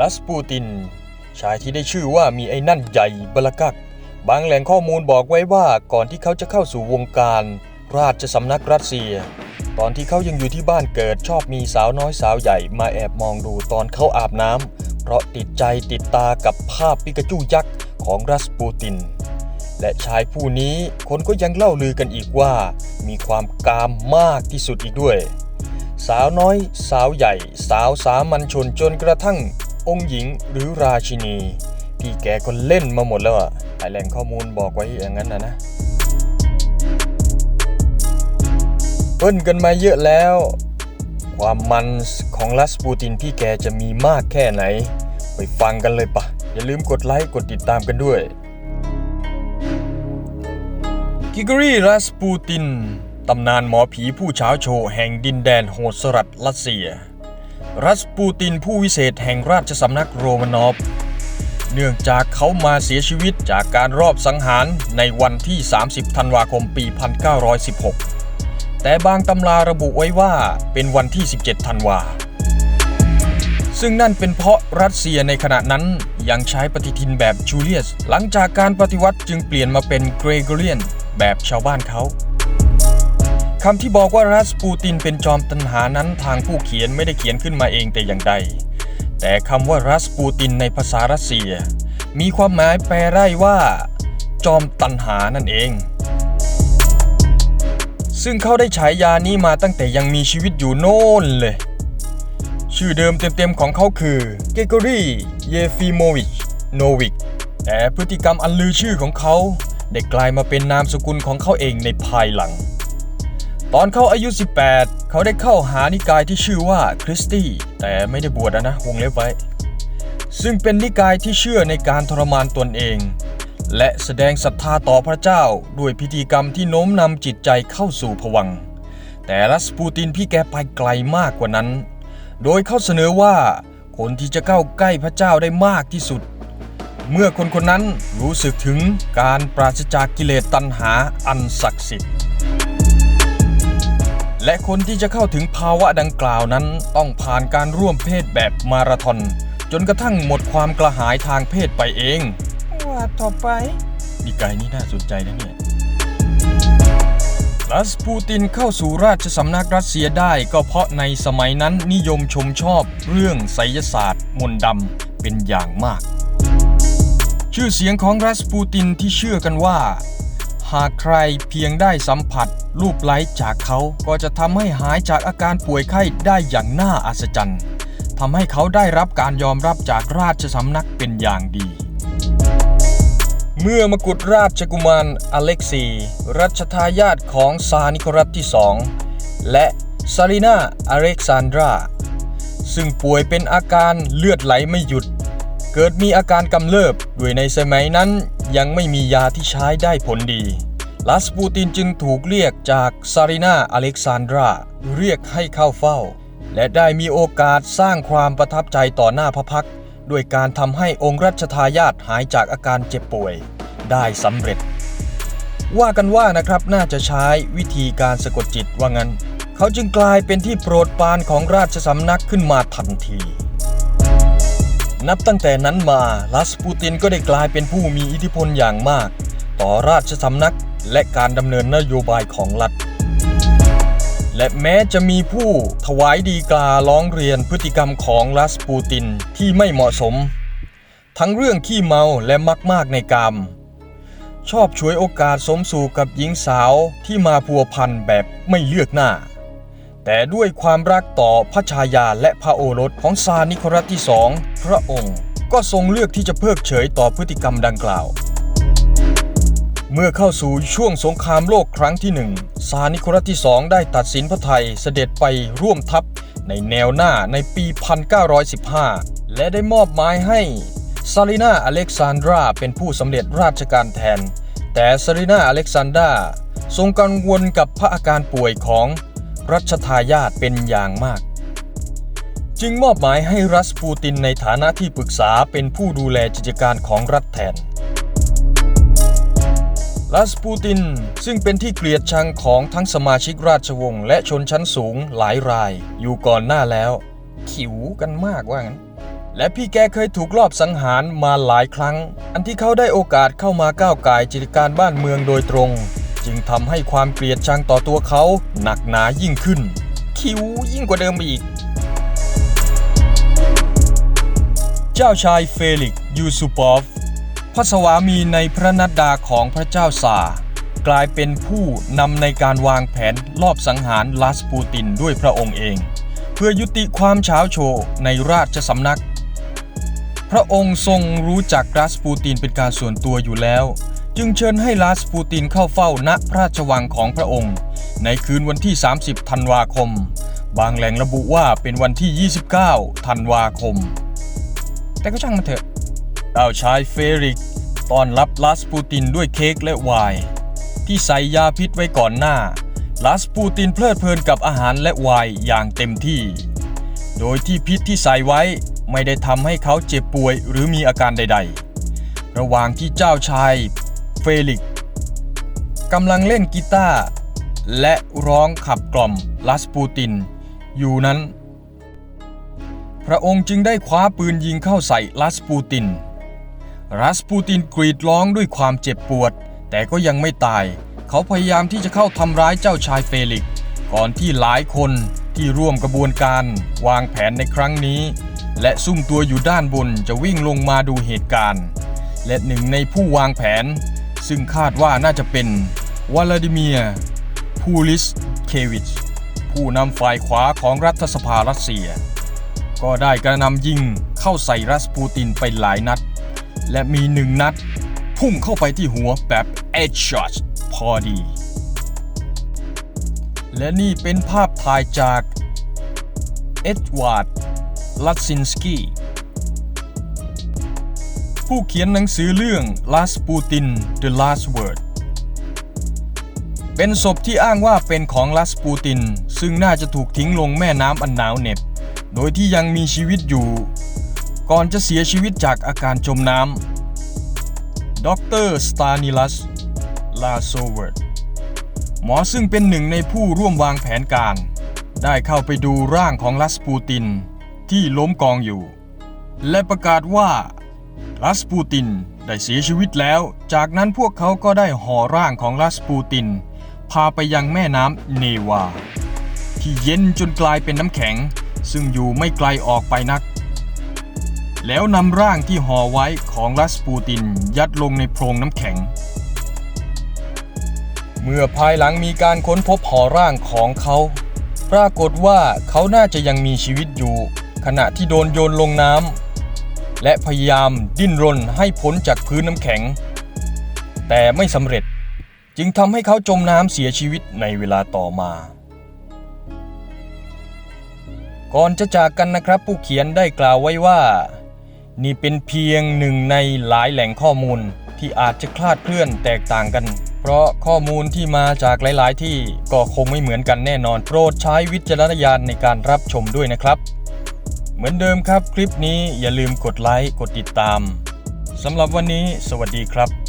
ลัสปูติน ชายที่ได้ชื่อว่ามีไอ้นั่นใหญ่บลากัก บางแหล่งข้อมูลบอกไว้ว่าก่อนที่เขาจะเข้าสู่วงการ ราชสำนักรัสเซีย ตอนที่เขายังอยู่ที่บ้านเกิดชอบมีสาวน้อยสาวใหญ่มาแอบมองดูตอนเขาอาบน้ำเพราะติดใจติดตากับภาพปิกาจูยักษ์ของรัสปูติน และชายผู้นี้คนก็ยังเล่าลือกันอีกว่า มีความกามมากที่สุดอีกด้วย สาวน้อย สาวใหญ่ สาวสามัญชนจนกระทั่ง องค์หญิงหรือราชินีพี่แกก็เล่นมาหมดแล้วอะไอแหล่งข้อมูลบอกไว้อย่างนั้นนะนะเปิ้นกันมาเยอะแล้ว ความมันของลัสปูตินพี่แกจะมีมากแค่ไหน ไปฟังกันเลยปะ อย่าลืมกดไลค์กดติดตามกันด้วยกิกรีรัสปูตินตำนานหมอผีผู้เช้าโชว์แห่งดินแดนโหดสลัดรัสเซีย รัสปูตินผู้วิเศษแห่งราชสำนักโรมานอฟ เนื่องจากเขามาเสียชีวิตจากการรอบสังหารในวันที่ 30 ธันวาคมปี 1916 แต่บางตำราระบุไว้ว่าเป็นวันที่ 17 ธันวา ซึ่งนั่นเป็นเพราะรัสเซียในขณะนั้นยังใช้ปฏิทินแบบจูเลียส หลังจากการปฏิวัติจึงเปลี่ยนมาเป็นเกรโกเรียนแบบชาวบ้านเขา คำที่บอกว่ารัสปูตินเป็นจอมตันหานั้นทางผู้เขียนไม่ได้เขียนขึ้นมาเองแต่อย่างใด แต่คำว่ารัสปูตินในภาษารัสเซีย มีความหมายแปลได้ว่า จอมตันหานั่นเอง ซึ่งเขาได้ฉายานี้มาตั้งแต่ยังมีชีวิตอยู่โน่นเลย ชื่อเดิมเต็มๆของเขาคือเกโกรีเยฟิโมวิชโนวิกแต่พฤติกรรมอันลือชื่อของเขาได้กลายมาเป็นนามสกุลของเขาเองในภายหลัง ตอนเขาอายุ 18 เขาได้เข้าหานิกายที่ชื่อว่าคริสตี้แต่ไม่ได้บวชนะวงเล็บไว้ ซึ่งเป็นนิกายที่เชื่อในการทรมานตนเอง และแสดงศรัทธาต่อพระเจ้าด้วยพิธีกรรมที่โน้มนำจิตใจเข้าสู่ผวัง แต่รัสปูตินพี่แกไปไกลมากกว่านั้น โดยเขาเสนอว่าคนที่จะเข้าใกล้พระเจ้าได้มากที่สุด เมื่อคนคนนั้นรู้สึกถึงการปราศจากกิเลสตัณหาอันศักดิ์สิทธิ์ และคนที่จะเข้าถึงภาวะดังกล่าวนั้นต้องผ่านการร่วมเพศแบบมาราธอนจนกระทั่งหมดความกระหายทางเพศไปเองว่าต่อไปนิกายนี้น่าสนใจนะเนี่ยรัสปูตินเข้าสู่ราชสำนักรัสเซียได้ก็เพราะในสมัยนั้นนิยมชมชอบเรื่องไสยศาสตร์ มนต์ดำเป็นอย่างมาก ชื่อเสียงของรัสปูตินที่เชื่อกันว่า หากใครเพียงได้สัมผัส รูปไล้จากเขาก็จะทำให้หายจากอาการป่วยไข้ได้อย่างน่าอัศจรรย์ทำให้เขาได้รับการยอมรับจากราชสำนักเป็นอย่างดี เมื่อมกุฎราชกุมารอเล็กซีรัชทายาทของซานิโคลัสที่สองและซารีนาอเล็กซานดราซึ่งป่วยเป็นอาการเลือดไหลไม่หยุด เกิดมีอาการกำเริบ ด้วยในสมัยนั้น ยังไม่มียาที่ใช้ได้ผลดี ลาสปูตินจึงถูกเรียกจากซารีนาอเล็กซานดรา เรียกให้เข้าเฝ้า และได้มีโอกาสสร้างความประทับใจต่อหน้าพระพักด้วยการทำให้องค์รัชทายาทหายจากอาการเจ็บป่วย ได้สำเร็จ ว่ากันว่านะครับน่าจะใช้วิธีการสะกดจิตว่างั้น เขาจึงกลายเป็นที่โปรดปรานของราชสำนักขึ้นมาทันที นับตั้งแต่นั้นมาลัสปูตินก็ได้กลายเป็นผู้มีอิทธิพลอย่างมาก ต่อราชสำนักและการดำเนินนโยบายของรัฐ และแม้จะมีผู้ถวายดีการ้องเรียนพฤติกรรมของลัสปูตินที่ไม่เหมาะสม ทั้งเรื่องขี้เมาและมักมากในกามชอบฉวยโอกาสสมสู่กับหญิงสาวที่มาพัวพันแบบไม่เลือกหน้า แต่ด้วยความรักต่อพระชายาและพระโอรสของซานิโคลัสที่สองพระองค์ก็ทรงเลือกที่จะเพิกเฉยต่อพฤติกรรมดังกล่าว เมื่อเข้าสู่ช่วงสงครามโลกครั้งที่หนึ่งซานิโคลัสที่สองได้ตัดสินพระไทยเสด็จไปร่วมทัพในแนวหน้าในปี 1915 และได้มอบหมายให้ซารีนาอเล็กซานดราเป็นผู้สำเร็จราชการแทน แต่ซารีนาอเล็กซานดราทรงกังวลกับพระอาการป่วยของ รัชทายาทเป็นอย่างมาก จึงมอบหมายให้รัสปูตินในฐานะที่ปรึกษาเป็นผู้ดูแลกิจการของรัฐแทน รัสปูตินซึ่งเป็นที่เกลียดชังของทั้งสมาชิกราชวงศ์และชนชั้นสูงหลายรายอยู่ก่อนหน้าแล้ว ขิวกันมากว่างั้นและพี่แกเคยถูกลอบสังหารมาหลายครั้ง อันที่เขาได้โอกาสเข้ามาก้าวไก่จิตการบ้านเมืองโดยตรง จึงทำให้ความเกลียดชังต่อตัวเขาหนักหนายิ่งขึ้น คิ้วยิ่งกว่าเดิมอีก เจ้าชายเฟลิกยูซูปอฟพระสวามีในพระนัดดาของพระเจ้าซากลายเป็นผู้นำในการวางแผนลอบสังหารลาสปูตินด้วยพระองค์เอง เพื่อยุติความเช้าโชว์ในราชสำนัก พระองค์ทรงรู้จักลาสปูตินเป็นการส่วนตัวอยู่แล้ว จึงเชิญให้ลาสปูตินเข้าเฝ้าณพระราชวังของพระองค์ ในคืนวันที่ 30 ธันวาคม บางแหล่งระบุว่าเป็นวันที่ 29 ธันวาคม แต่ก็ช่างมันเถอะเจ้าชายเฟริกต้อนรับลาสปูตินด้วยเค้กและไวน์ที่ใส่ยาพิษไว้ก่อนหน้าลาสปูตินเพลิดเพลินกับอาหารและไวน์อย่างเต็มที่ โดยที่พิษที่ใส่ไว้ไม่ได้ทำให้เขาเจ็บป่วยหรือมีอาการใด ๆ ระหว่างที่เจ้าชาย เฟลิกกำลังเล่นกีตาร์และร้องขับกล่อมลาสปูติน อยู่นั้น พระองค์จึงได้คว้าปืนยิงเข้าใส่ลาสปูตินรัสปูตินกรีดร้องด้วยความเจ็บปวด แต่ก็ยังไม่ตาย เขาพยายามที่จะเข้าทำร้ายเจ้าชายเฟลิก ก่อนที่หลายคนที่ร่วมกระบวนการวางแผนในครั้งนี้ และซุ่มตัวอยู่ด้านบนจะวิ่งลงมาดูเหตุการณ์ และหนึ่งในผู้วางแผน ซึ่งคาดว่าน่าจะเป็นวลาดิเมียร์พูลิสเควิช ผู้นำฝ่ายขวาของรัฐสภารัสเซีย ก็ได้กระนำยิงเข้าใส่รัสปูตินไปหลายนัด และมีหนึ่งนัด พุ่งเข้าไปที่หัวแบบเอชช็อตพอดี และนี่เป็นภาพถ่ายจากเอ็ดวาร์ดลัตซินสกี้ ผู้เขียนหนังสือเรื่อง Last Putin The Last Word เป็นศพที่อ้างว่าเป็นของลัสปูติน ซึ่งน่าจะถูกทิ้งลงแม่น้ำอันหนาวเหน็บ โดยที่ยังมีชีวิตอยู่ ก่อนจะเสียชีวิตจากอาการจมน้ำดรสตานิลัส ลาโซเวิร์ดหมอซึ่งเป็นหนึ่งในผู้ร่วมวางแผนการ ได้เข้าไปดูร่างของลัสปูติน ที่ล้มกองอยู่ และประกาศว่า ลัสปูตินได้เสียชีวิตแล้ว จากนั้นพวกเขาก็ได้ห่อร่างของลัสปูติน พาไปยังแม่น้ำเนวา ที่เย็นจนกลายเป็นน้ำแข็ง ซึ่งอยู่ไม่ไกลออกไปนัก แล้วนำร่างที่ห่อไว้ของลัสปูตินยัดลงในโพรงน้ำแข็ง เมื่อภายหลังมีการค้นพบห่อร่างของเขา ปรากฏว่าเขาน่าจะยังมีชีวิตอยู่ ขณะที่โดนโยนลงน้ำ และพยายามดิ้นรนให้พ้นจากพื้นน้ำแข็ง แต่ไม่สำเร็จจึงทำให้เขาจมน้ำเสียชีวิตในเวลาต่อมา ก่อนจะจากกันนะครับ ผู้เขียนได้กล่าวไว้ว่า นี่เป็นเพียงหนึ่งในหลายแหล่งข้อมูลที่อาจจะคลาดเคลื่อนแตกต่างกัน เพราะข้อมูลที่มาจากหลาย ๆ ที่ก็คงไม่เหมือนกันแน่นอน โปรดใช้วิจารณญาณในการรับชมด้วยนะครับ เหมือนเดิมครับคลิปนี้อย่าลืมกดไลค์กดติดตามสำหรับวันนี้สวัสดีครับ